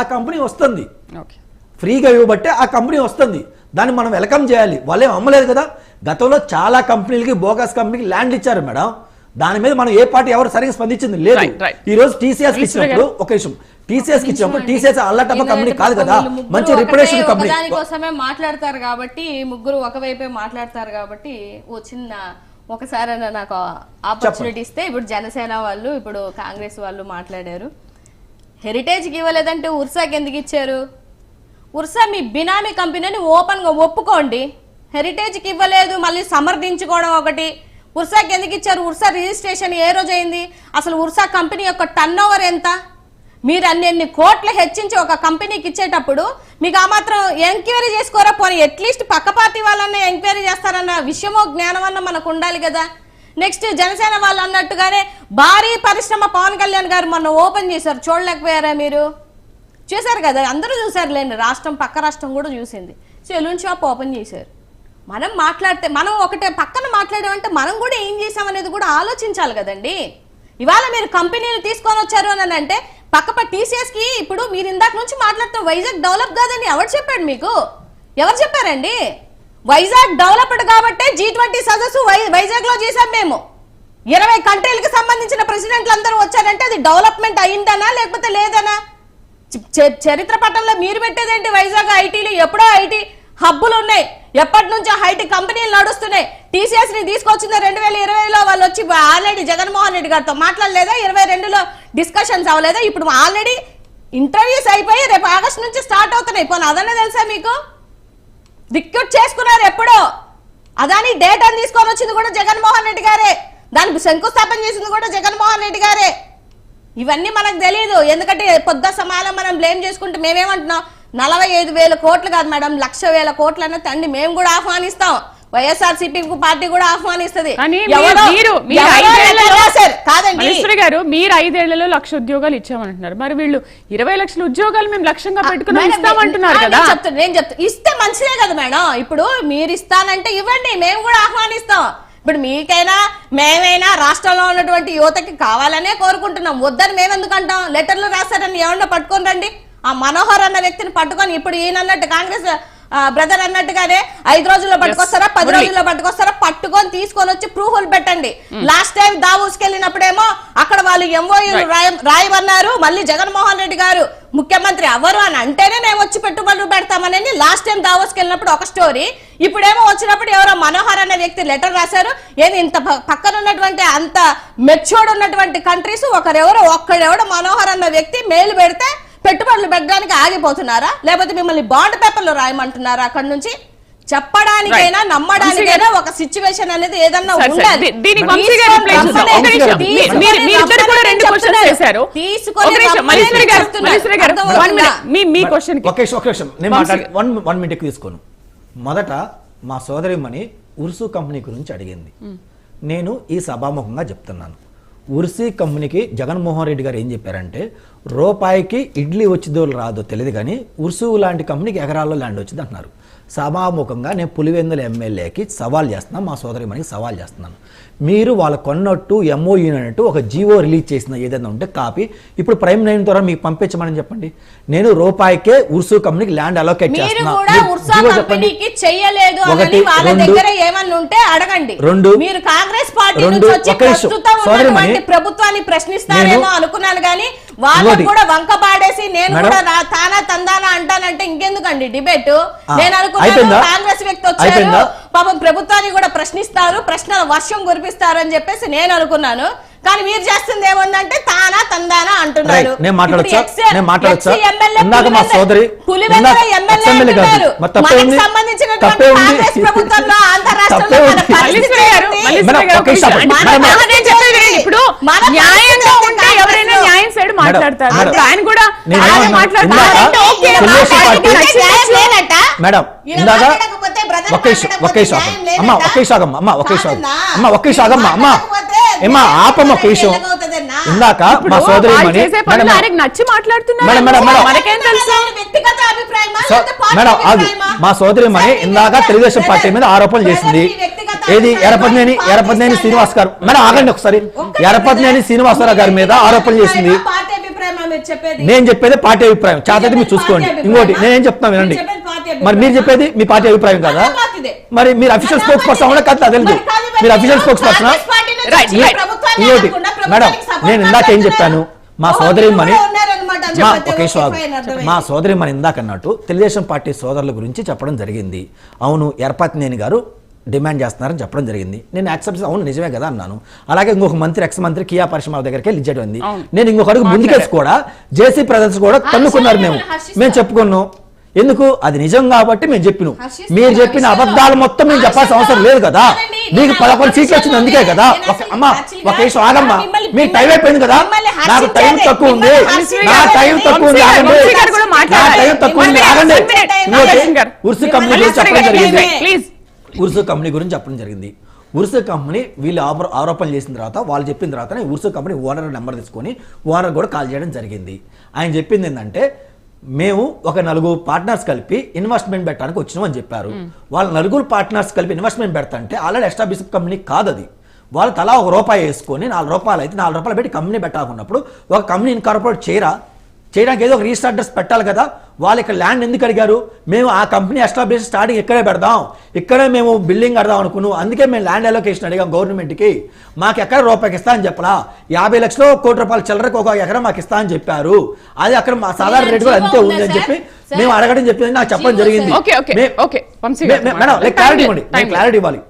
ఆ కంపెనీ వస్తుంది. ఫ్రీగా ఇవ్వబట్టే ఆ కంపెనీ వస్తుంది. దాన్ని మనం వెల్కమ్ చేయాలి. వాళ్ళేం అమ్మలేదు కదా. గతంలో చాలా కంపెనీలకి బోగస్ కంపెనీకి ల్యాండ్ ఇచ్చారు మేడం. దాని మీద మనం ఏ పార్టీ ఎవరు సరిగ్గా స్పందించింది లేదు. ఈ రోజు టీసీఎస్. ఇచ్చినప్పుడు ఒక విషయం టీసీఎస్ ఇచ్చినప్పుడు టీసీఎస్ అల్లటప్ప కంపెనీ కాదు కదా. మంచి రిప్యుటేషన్ కంపెనీ ఒకదానికోసమే మాట్లాడతారు కాబట్టి ముగ్గురు ఒకవైపే మాట్లాడతారు కాబట్టి ఓ చిన్న ఒకసారి నాకు ఆపర్చునిటీ ఇస్తే ఇప్పుడు జనసేన వాళ్ళు ఇప్పుడు కాంగ్రెస్ వాళ్ళు మాట్లాడారు. హెరిటేజ్కి ఇవ్వలేదంటే ఉర్సాకి ఎందుకు ఇచ్చారు? ఉర్సా మీ బినామీ కంపెనీని ఓపెన్గా ఒప్పుకోండి. హెరిటేజ్కి ఇవ్వలేదు మళ్ళీ సమర్థించుకోవడం ఒకటి. ఉర్సాకి ఎందుకు ఇచ్చారు? ఉర్సా రిజిస్ట్రేషన్ ఏ రోజు అయింది? అసలు ఉర్సా కంపెనీ యొక్క టర్న్ ఓవర్ ఎంత? మీరు అన్ని ఎన్ని కోట్లు హెచ్చించి ఒక కంపెనీకి ఇచ్చేటప్పుడు మీకు ఆ మాత్రం ఎంక్వైరీ చేసుకోరా? పోనీ అట్లీస్ట్ పక్క పార్టీ వాళ్ళన్నా ఎంక్వైరీ చేస్తారన్న విషయమో జ్ఞానం అన్న మనకు ఉండాలి కదా. నెక్స్ట్ జనసేన వాళ్ళు అన్నట్టుగానే భారీ పరిశ్రమ పవన్ కళ్యాణ్ గారు మొన్న ఓపెన్ చేశారు. చూడలేకపోయారా మీరు? చూశారు కదా అందరూ చూశారు లేండి రాష్ట్రం పక్క రాష్ట్రం కూడా చూసింది. సెలూన్ షాప్ ఓపెన్ చేశారు. మనం మాట్లాడితే మనం ఒకటే పక్కన మాట్లాడామంటే మనం కూడా ఏం చేసామనేది కూడా ఆలోచించాలి కదండి. ఇవాళ మీరు కంపెనీలు తీసుకొని వచ్చారు అని అంటే పక్క టీసీఎస్కి ఇప్పుడు మీరు ఇందాక నుంచి మాట్లాడుతున్న వైజాగ్ డెవలప్ కాదని ఎవరు చెప్పాడు మీకు? ఎవరు చెప్పారండి? వైజాగ్ డెవలప్డ్ కాబట్టి జీ ట్వంటీ సదస్సు వై- వైజాగ్లో చేసాం మేము. ఇరవై కంట్రీలకు సంబంధించిన ప్రెసిడెంట్లు అందరూ వచ్చారంటే అది డెవలప్మెంట్ అయిందనా లేకపోతే లేదనా? చరిత్ర పటంలో మీరు పెట్టేదేంటి వైజాగ్ ఐటీలు? ఎప్పుడో ఐటీ హబ్బులు ఉన్నాయి ఎప్పటి నుంచో ఐటీ కంపెనీలు నడుస్తున్నాయి. టీసీఎస్ని తీసుకొచ్చింది రెండు వేల ఇరవైలో వాళ్ళు వచ్చి ఆల్రెడీ జగన్మోహన్ రెడ్డి గారితో మాట్లాడలేదా? ఇరవై రెండులో డిస్కషన్స్ అవ్వలేదా? ఇప్పుడు ఆల్రెడీ ఇంటర్వ్యూస్ అయిపోయి రేపు ఆగస్ట్ నుంచి స్టార్ట్ అవుతున్నాయి. పోనీ అదన్నా తెలుసా మీకు? రిక్రూట్ చేసుకున్నారు ఎప్పుడో. అదాని డేటాను తీసుకొని వచ్చింది కూడా జగన్మోహన్ రెడ్డి గారే. దానికి శంకుస్థాపన చేసింది కూడా జగన్మోహన్ రెడ్డి గారే. ఇవన్నీ మనకు తెలియదు ఎందుకంటే పొద్దు సమానం మనం బ్లేమ్ చేసుకుంటే మేమేమంటున్నాం? నలభై ఐదు వేల కోట్లు కాదు మేడం. లక్ష వేల కోట్లు అన్న తండ్రి మేము కూడా ఆహ్వానిస్తాం. వైఎస్ఆర్ సిపి పార్టీ కూడా ఆహ్వానిస్తది. మల్లేశ్వరి గారు మీరు ఐదేళ్ళలో లక్ష ఉద్యోగాలు ఇచ్చామంటున్నారు. మరి వీళ్ళు ఇరవై లక్షల ఉద్యోగాలు మేము లక్ష్యంగా పెట్టుకుని ఇస్తామంటున్నారు కదా. నేను చెప్తున్నా నేను చెప్తా ఇస్తే మంచిదే కదా మేడం. ఇప్పుడు మీరు ఇస్తానంటే ఇవ్వండి మేము కూడా ఆహ్వానిస్తాం. ఇప్పుడు మీకైనా మేమైనా రాష్ట్రంలో ఉన్నటువంటి యువతకి కావాలనే కోరుకుంటున్నాం. వద్దని మేము ఎందుకు అంటాం? లెటర్లు రాస్తారని ఏమన్నా పట్టుకొని రండి. ఆ మనోహర్ అన్న వ్యక్తిని పట్టుకొని ఇప్పుడు ఈయన అన్నట్టు కాంగ్రెస్ బ్రదర్ అన్నట్టుగానే ఐదు రోజుల్లో పట్టుకొస్తారా? పది. రోజుల్లో పట్టుకొస్తారా? పట్టుకొని తీసుకొని వచ్చి ప్రూఫ్లు పెట్టండి. లాస్ట్ టైం దావూస్కి వెళ్ళినప్పుడేమో అక్కడ వాళ్ళు ఎంఓయూలు రాయ రాయమన్నారు. మళ్ళీ జగన్మోహన్ రెడ్డి గారు ముఖ్యమంత్రి ఎవరు అని అంటేనే మేము వచ్చి పెట్టుబడులు పెడతామని లాస్ట్ టైం దావోస్కి వెళ్ళినప్పుడు ఒక స్టోరీ. ఇప్పుడేమో వచ్చినప్పుడు ఎవరో మనోహర్ అనే వ్యక్తి లెటర్ రాశారు. ఏది ఇంత పక్కన ఉన్నటువంటి అంత మెచ్యూర్డ్ ఉన్నటువంటి కంట్రీస్ ఒకరెవరో ఒక్కడెవడో మనోహర్ అన్న వ్యక్తి మేలు పెడితే పెట్టుబడులు పెట్టడానికి ఆగిపోతున్నారా? లేకపోతే మిమ్మల్ని బాండ్ పేపర్లు రాయమంటున్నారా అక్కడ నుంచి? చెప్పడానికైనా. నమ్మడానికైనా ఒక సిచ్యువేషన్ అనేది ఏదన్నా. ఉండాలి తీసుకొని మొదట మా సోదరిమణి ఉర్సు కంపెనీ గురించి అడిగింది. నేను ఈ సభాముఖంగా చెప్తున్నాను. ఉర్సీ కంపెనీకి జగన్మోహన్ రెడ్డి గారు ఏం చెప్పారంటే రూపాయికి ఇడ్లీ వచ్చిదో రాదో తెలియదు కానీ ఉర్సు లాంటి కంపెనీకి ఎకరాల్లో ల్యాండ్ వచ్చింది అంటున్నారు సభాముఖంగా నేను పులివెందుల ఎమ్మెల్యేకి సవాల్ చేస్తున్నాను మా సోదరిమణికి సవాల్ చేస్తున్నాను. మీరు వాళ్ళు కొన్నట్టు ఎంఓయూ అన్నట్టు ఒక జీవో రిలీజ్ చేసిన ఏదైనా ఉంటే కాపీ. ఇప్పుడు ప్రైమ్ నైన్ ద్వారా మీకు పంపించమని చెప్పండి. నేను రూపాయికే ఉర్సు కంపెనీకి ల్యాండ్ అలోకేట్ మీరు చేస్తున్నా. కూడా మీరు ఉర్సా జీవో చెప్పండి. కంపెనీకి చెయ్యలేదు అని ఒకటి, వాళ్ళ రెండు, దగ్గర ఏమన్నా ఉంటే అడగండి. రెండు, మీరు కాంగ్రెస్ పార్టీ ప్రభుత్వాన్ని ప్రశ్నిస్తారేమో నేను- అనుకున్నాను కానీ వాళ్ళకు. కూడా వంక పాడేసి నేను. కూడా తానా తందానా అంటానంటే ఇంకెందుకండి డిబేట్ నేను అనుకున్నాను? కాంగ్రెస్ వ్యక్తి వచ్చారు? పాపం ప్రభుత్వాన్ని కూడా ప్రశ్నిస్తారు ప్రశ్నల వర్షం కురిపిస్తారు అని చెప్పేసి నేను అనుకున్నాను కానీ మీరు చేస్తుంది ఏముందంటే తానా తందానా అంటున్నారు. నేను మాట్లాడొచ్చా? ఇప్పుడు నేను మాట్లాడొచ్చా? ఇందాక మా సోదరి- న్యాయంగా మాట్లాడతారు. ఆయన కూడా ఇందాక? మేడం న్యాయం లేనట? అమ్మ ఆపమ్మ? ఇందాక మా సోదరి మేడం నచ్చి మేడం, మేడం, ఆగు? మా సోదరి ఇందాక తెలుగుదేశం పార్టీ మీద ఆరోపణలు చేసింది. ఏది? ఎరపతినేని ఎరపతినేని స్టాండ్ శ్రీనివాస్ గారు. మేడం ఆగండి ఒకసారి. ఎరపతినేని brother, శ్రీనివాసరావు గారి మీద ఆరోపణలు చేసింది. నేను చెప్పేది పార్టీ అభిప్రాయం చాతది మీరు చూసుకోండి ఇంకోటి? నేనేం చెప్తాను వినండి మీరు మరి? చెప్పేది మీ పార్టీ అభిప్రాయం కదా. మరి మీరు అఫీషియల్ స్పోక్స్ పర్సన్ అవునా కాదు తెలియదు మరి అఫీషియల్ స్పోక్స్ పర్సన్ ఇంకోటి మేడం నేను ఇందాక ఏం. చెప్పాను మా సోదరి మని కూడా. ఒకే. మా సోదరి మన ఇందాక అన్నట్టు తెలుగుదేశం పార్టీ సోదరుల గురించి చెప్పడం జరిగింది అవును ఎరపతినేని గారు డిమాండ్ చేస్తున్నారని చెప్పడం జరిగింది. నేను యాక్సెప్ట్ అవును నిజమే కదా అన్నాను. అలాగే ఇంకొక మంత్రి ఎక్స్ మంత్రి కియా పరిశ్రమ దగ్గరికి ఇచ్చేది అవును. నేను ఇంకొక అడుగు ముందుకేసి కూడా జేసీ బ్రదర్స్ కూడా తన్నుకున్నారు మేము. మేము చెప్పుకున్నాం. ఎందుకు? అది నిజం కాబట్టి మేము చెప్పినాం. మీరు చెప్పిన. అబద్ధాలు మొత్తం మేము చెప్పాల్సిన అవసరం లేదు కదా. మీకు పదకొండు సీట్లు వచ్చింది అందుకే కదా. ఒక అమ్మ ఒక నిమిషం ఆగమ్మా. మిమ్మల్ని- మీ టైం అయిపోయింది కదా. నాకు టైం తక్కువ ఉంది. నా. టైం తక్కువ ఉంది. ఆగండి. నా. టైం తక్కువ ఉంది. ఆగండి. ఉర్సు కంపెనీ చెప్పడం. జరిగింది. ప్లీజ్. ఉర్సు కంపెనీ గురించి చెప్పడం జరిగింది. ఉర్సు కంపెనీ వీళ్ళు ఆరో- ఆరోపణలు చేసిన తర్వాత వాళ్ళు చెప్పిన తర్వాత ఉర్సు కంపెనీ ఓనర్ నెంబర్ తీసుకొని ఓనర్ కూడా కాల్ చేయడం జరిగింది. ఆయన చెప్పింది ఏంటంటే మేము ఒక నలుగురు పార్ట్నర్స్ కలిపి ఇన్వెస్ట్మెంట్ పెట్టడానికి వచ్చినాం అని చెప్పారు. వాళ్ళ నలుగురు పార్ట్నర్స్ కలిపి ఇన్వెస్ట్మెంట్ పెడతంటే ఆల్రెడీ ఎస్టాబ్లిష్ కంపెనీ కాదు అది. వాళ్ళు తలా ఒక రూపాయి వేసుకొని నాలుగు రూపాయలు అయితే నాలుగు రూపాయలు పెట్టి కంపెనీ పెట్టాలనుకున్నప్పుడు ఒక కంపెనీ ఇన్కార్పొరేట్ చేయరా? చేయడానికి ఏదో ఒక రిజిస్టర్ అడ్రస్ పెట్టాలి కదా. వాళ్ళు ఇక్కడ ల్యాండ్ ఎందుకు అడిగారు? మేము ఆ కంపెనీ ఎస్టాబ్లిష్ స్టార్టింగ్ ఇక్కడే పెడదాం. ఇక్కడే మేము బిల్డింగ్ కడదాం అనుకున్నాం. అందుకే మేము ల్యాండ్ అలొకేషన్ అడిగాం గవర్నమెంట్కి మాకు ఎక్కడ రూపాయికి ఇస్తా అని చెప్పలా. యాభై లక్షలు కోటి రూపాయల చిల్లరకు ఒక ఎకరం మాకు ఇస్తా అని చెప్పారు. అది అక్కడ మా సాధారణ రేటు కూడా అంతే ఉంది అని చెప్పి? మేము అడగడం చెప్పింది నాకు చెప్పడం జరిగింది. మేడం. క్లారిటీ ఇవ్వండి. టైం క్లారిటీ ఇవ్వాలి.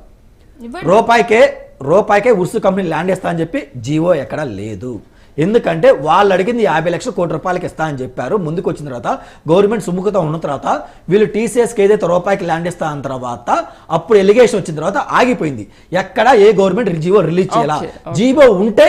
రూపాయికే రూపాయికే ఉర్సు కంపెనీ ల్యాండ్ ఇస్తా అని చెప్పి జీవో ఎక్కడా లేదు. ఎందుకంటే వాళ్ళు అడిగింది యాభై లక్షల కోటి రూపాయలకి ఇస్తా అని చెప్పారు. ముందుకు వచ్చిన తర్వాత గవర్నమెంట్ సుముఖత ఉన్న తర్వాత వీళ్ళు టీసీఎస్కి ఏదైతే రూపాయికి ల్యాండ్ ఇస్తా అన్న తర్వాత అప్పుడు ఎలిగేషన్ వచ్చిన తర్వాత ఆగిపోయింది. ఎక్కడ ఏ గవర్నమెంట్ జీవో రిలీజ్ చేయాల. జీవో ఉంటే